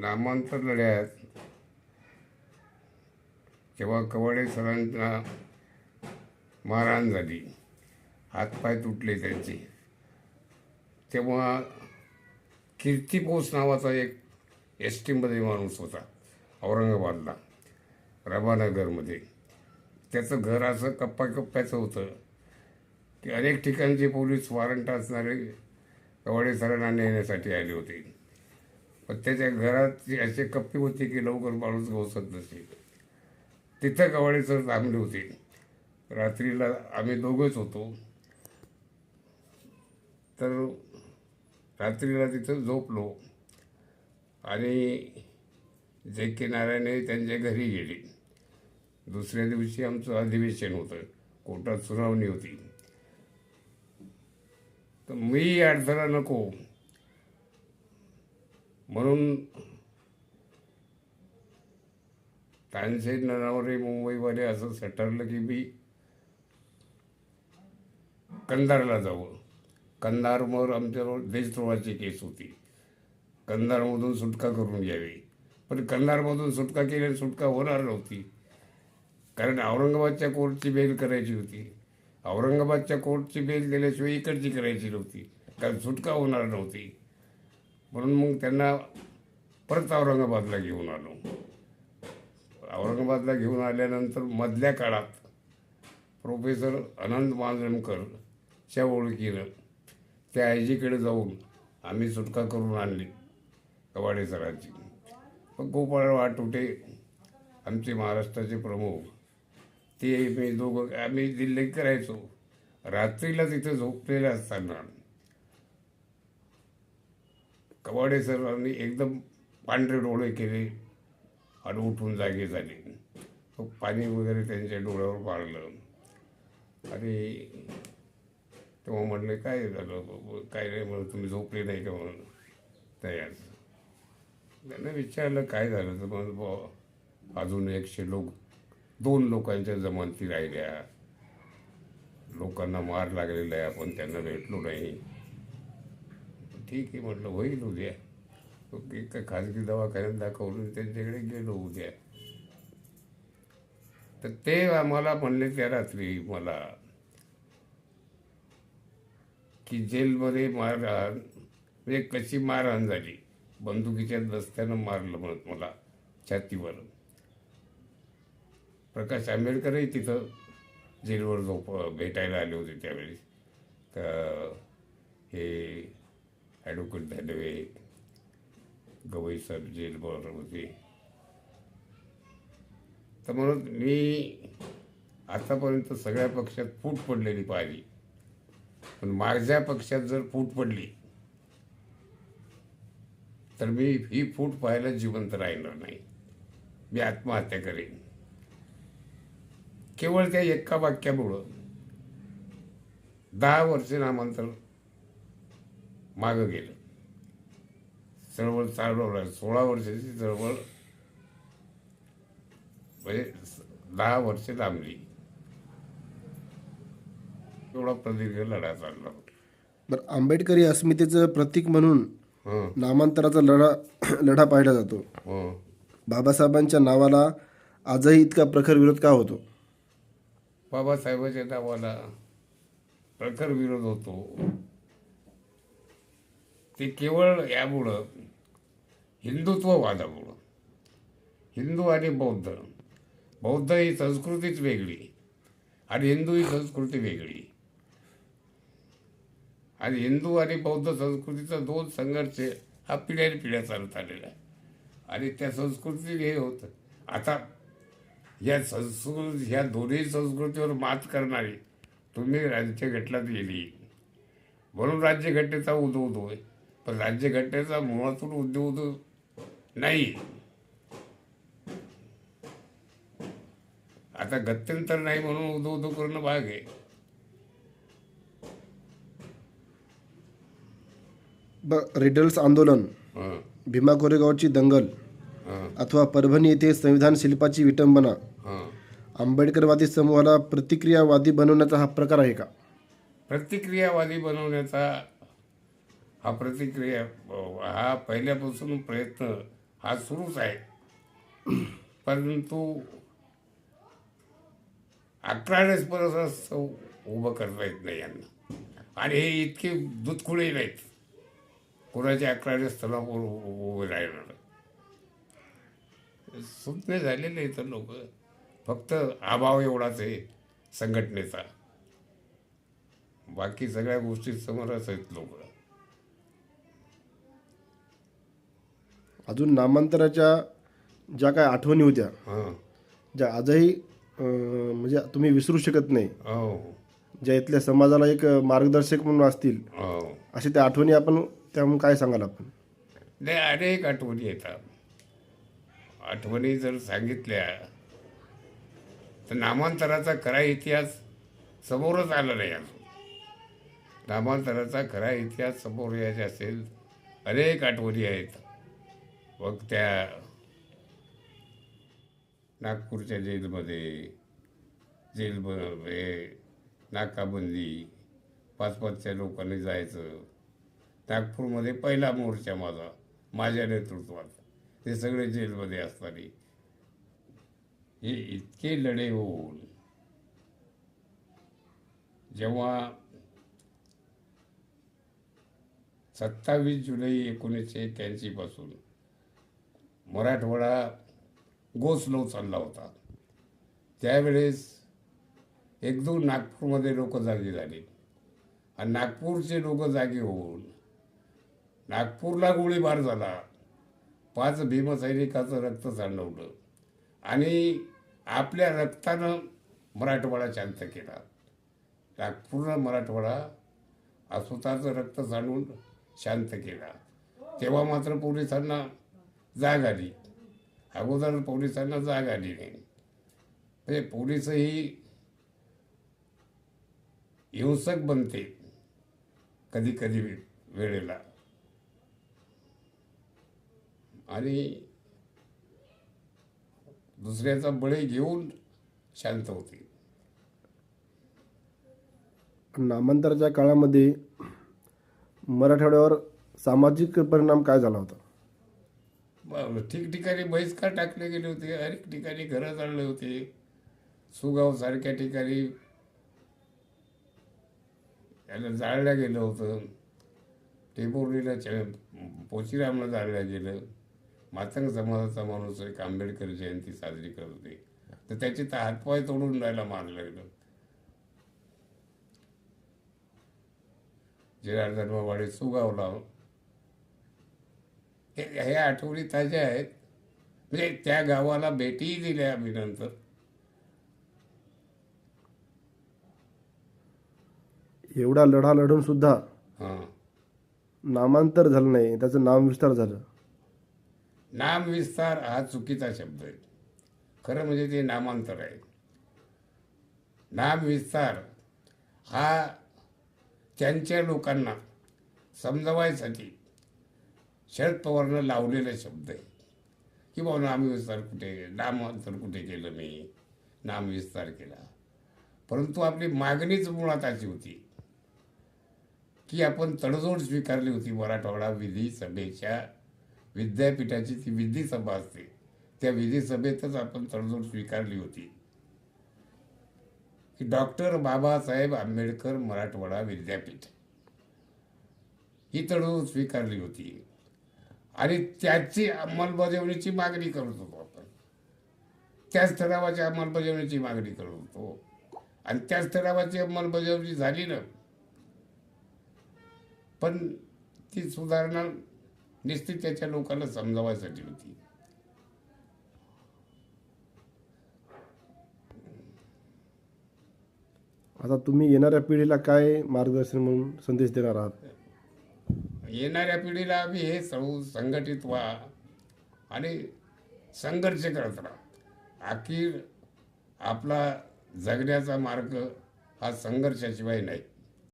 नामांतर लढ्यात जेव्हा कवाडे सरांना मारहाण झाली. हातपाय तुटले त्यांचे. तेव्हा कीर्तिपोस नावाचा एक एस टीमध्ये माणूस होता औरंगाबादला रबानगरमध्ये त्याचं घर असं कप्पा कप्प्याचं होतं. की अनेक ठिकाणचे पोलीस वॉरंट असणारे कवाडे सरांना नेण्यासाठी आले होते. पण त्याच्या घरात असे कप्पे होते की लवकर माणूस घोसत नसे. तिथं कवाडे सर थांबले होते. रात्रीला आम्ही दोघंच होतो. तर रात्रीला तिथं झोपलो. आणि जे के नारायणे त्यांच्या घरी गेले. दुसऱ्या दिवशी आमचं अधिवेशन होतं. कोर्टात सुनावणी होती. तर मी अडथळा नको. म्हणून त्यांचे ननावरे मुंबईवाले असं सटरलं की मी कंधारला जावं. कंधारवर आमच्यावर देशद्रोहाची केस होती. कंधारमधून सुटका करून घ्यावी. पण कंधारमधून सुटका केल्याने सुटका होणार नव्हती. कारण औरंगाबादच्या कोर्टची बेल करायची होती. औरंगाबादच्या कोर्टची बेल केल्याशिवाय इकडची करायची नव्हती. कारण सुटका होणार नव्हती. म्हणून मग त्यांना परत औरंगाबादला घेऊन आलो. औरंगाबादला घेऊन आल्यानंतर मधल्या काळात प्रोफेसर अनंत मांजरेमकर च्या ओळखीनं त्या आयजीकडे जाऊन आम्ही सुटका करून आणली कवाडे सरांची. पण गोपाळ वाटोटे आमचे महाराष्ट्राचे प्रमुख ते मी दोघं आम्ही दिल्ली करायचो रात्रीला तिथे झोपलेले असताना कवाडे सरांनी एकदम पांढरे डोळे केले आणि उठून जागे झाले. तो पाणी वगैरे त्यांच्या डोळ्यावर पाडलं आणि तेव्हा म्हणले काय झालं? काय नाही म्हणून तुम्ही झोपले नाही का म्हणून तयार. त्यांना विचारलं काय झालं? तर म्हणून बुवा अजून एकशे लोक दोन लोकांच्या जमानती राहिल्या. लोकांना मार लागलेला आहे आपण त्यांना भेटलो नाही. ठीक आहे म्हटलं होईल उद्या. एका खाजगी दवाखान्यात दाखवून त्यांच्याकडे गेलो उद्या. तर ते आम्हाला म्हणले त्या रात्री मला की जेलमध्ये मारहाण म्हणजे कशी मारहाण झाली. बंदुकीच्या दस्त्यानं मारलं म्हणत मला छातीवर प्रकाश आंबेडकरही तिथं जेलवर झोप भेटायला आले होते त्यावेळी तर हे ॲडव्होकेट धाडवे गवई साहेब जेलबॉर होते। तर म्हणून मी आतापर्यंत सगळ्या पक्षात फूट पडलेली पाहिली. पण माझ्या पक्षात जर फूट पडली तर मी ही फूट पाहायला जिवंत राहणार नाही. मी आत्महत्या करेन. केवळ त्या एका वाक्यामुळं दहा वर्ष नामांतर मागं गेलं. चळवळ चालवलं सोळा वर्षाची चळवळ म्हणजे दहा वर्ष लांबली एवढा प्रदीर्घ लढा चालला बरं आंबेडकरी अस्मितेचं प्रतीक म्हणून नामांतराचा लढा लढा पाहिला जातो. बाबासाहेबांच्या नावाला आजही इतका प्रखर विरोध का होतो? बाबासाहेबाच्या नावाला प्रखर विरोध होतो. ते केवळ यामुळं हिंदुत्ववादामुळं हिंदू आणि बौद्ध बौद्ध ही संस्कृतीच वेगळी आणि हिंदू ही संस्कृती वेगळी. आणि हिंदू आणि बौद्ध संस्कृतीचा दोन संघर्ष हा पिढ्याने पिढ्या चालत आलेला आहे. आणि त्या संस्कृती हे होतं. आता या संस्कृत ह्या दोन्ही संस्कृतीवर मात करणारी तुम्ही राज्यघटनात गेली. म्हणून राज्यघटनेचा उदो उदो आहे पण राज्यघटनेचा मुळातून उद्यो उदो नाही. आता गत्यंतर नाही म्हणून उदो उदो करणं भाग आहे. ब रिडल्स आंदोलन भीमा कोरेगावची दंगल अथवा परभणी येथे संविधान शिल्पाची विटंबना. आंबेडकरवादी समूहाला प्रतिक्रियावादी बनवण्याचा हा प्रकार आहे का? प्रतिक्रियावादी बनवण्याचा हा प्रतिक्रिया हा पहिल्यापासून प्रयत्न हा सुरूच आहे. परंतु अकरा परत उभं करता येत नाही यांना. आणि हे इतके दुधखुळे नाहीत. कोणाचे अकरा स्थलावर उभे राहणार सुज्ञ झालेले तर लोक. फक्त अभाव एवढाच आहे संघटनेचा. बाकी सगळ्या गोष्टी समोरच आहेत लोक. अजून नामांतराच्या ज्या काय आठवणी होत्या हां. ज्या आजही म्हणजे तुम्ही विसरू शकत नाही. हो. ज्या इथल्या समाजाला एक मार्गदर्शक म्हणून असतील हो. अशा त्या आठवणी आपण त्यामुळे काय सांगाल आपण? नाही अनेक आठवणी येतात. आठवणी जर सांगितल्या तर नामांतराचा खरा इतिहास समोरच आला नाही अजून. नामांतराचा खरा इतिहास समोर यायचा असेल अनेक आठवणी आहेत. मग त्या नागपूरच्या जेलमध्ये जेल ब- हे नाकाबंदी पाच पाचच्या लोकांनी जायचं. नागपूरमध्ये पहिला मोर्चा माझा माझ्या नेतृत्वात. ते सगळे जेलमध्ये असताना. हे इतके लढे होऊन जेव्हा सत्तावीस जुलै एकोणीसशे एक्क्याऐंशीपासून पासून मराठवाडा गोसलो चालला होता. त्यावेळेस एक दोन नागपूरमध्ये लोक जागी झाली. आणि नागपूरचे लोक जागी होऊन नागपूरला गोळीबार झाला. पाच भीमसैनिकाचं रक्त सांडवलं आणि आपल्या रक्तानं मराठवाडा शांत केला. नागपूरनं मराठवाडा हा स्वतःचं रक्त सांडून शांत केला. तेव्हा मात्र पोलिसांना जाग आली अगोदर पोलिसांना जाग आली नाही म्हणजे पोलिसही हिंसक बनते कधी कधी वेळेला. आणि दुसऱ्याचा बळी घेऊन शांत होते. नामांतराच्या काळामध्ये मराठवाड्यावर सामाजिक परिणाम काय झाला होता? ठिकठिकाणी बहिष्कार टाकले गेले होते अनेक ठिकाणी घरं जाळले होते. सुगाव सारख्या ठिकाणी त्याला जाळलं गेलं होतं. टेंभुर्णीला च- पोचीरामला जाळलं गेलं. मातंग समाजाचा माणूस एक आंबेडकर जयंती साजरी करत होते. तर त्याचे तर हातपाय तोडून जायला मारलं गेलं जनार्दन वाडे सुगावला हे ह्या आठवणी ताज्या आहेत. म्हणजे त्या गावाला भेटीही दिल्या आम्ही नंतर. एवढा लढा लढून सुद्धा हां. नामांतर झालं नाही त्याचं नामविस्तार झालं. नाम विस्तार हा चुकीचा शब्द आहे. खरं म्हणजे ते नामांतर आहे. नाम विस्तार हा त्यांच्या लोकांना समजवायसाठी शरद पवारनं लावलेला शब्द आहे. की बाबा नाम विस्तार कुठे नामांतर कुठे केलं मी? नामविस्तार केला. परंतु आपली मागणीच मुळात अशी होती. की आपण तडजोड स्वीकारली होती मराठवाडा विधी सभेच्या विद्यापीठाची ती विधी सभा असते. त्या विधी सभेतच आपण तडजोड स्वीकारली होती. की डॉक्टर बाबासाहेब आंबेडकर मराठवाडा विद्यापीठ. ही तडजोड स्वीकारली होती. आणि त्याची अंमलबजावणीची मागणी करत होतो आपण. त्याच ठरावाची अंमलबजावणीची मागणी करत होतो आणि त्याच ठरावाची अंमलबजावणी झाली ना पण ती सुधारणा निश्चित त्याच्या लोकांना समजावायसाठी होती. आता तुम्ही येणाऱ्या पिढीला काय मार्गदर्शन म्हणून संदेश देणार आहात? येणाऱ्या पिढीला आम्ही हे सर्व संघटित व्हा आणि संघर्ष करत राहा. अखेर आपला जगण्याचा मार्ग हा संघर्षाशिवाय नाही.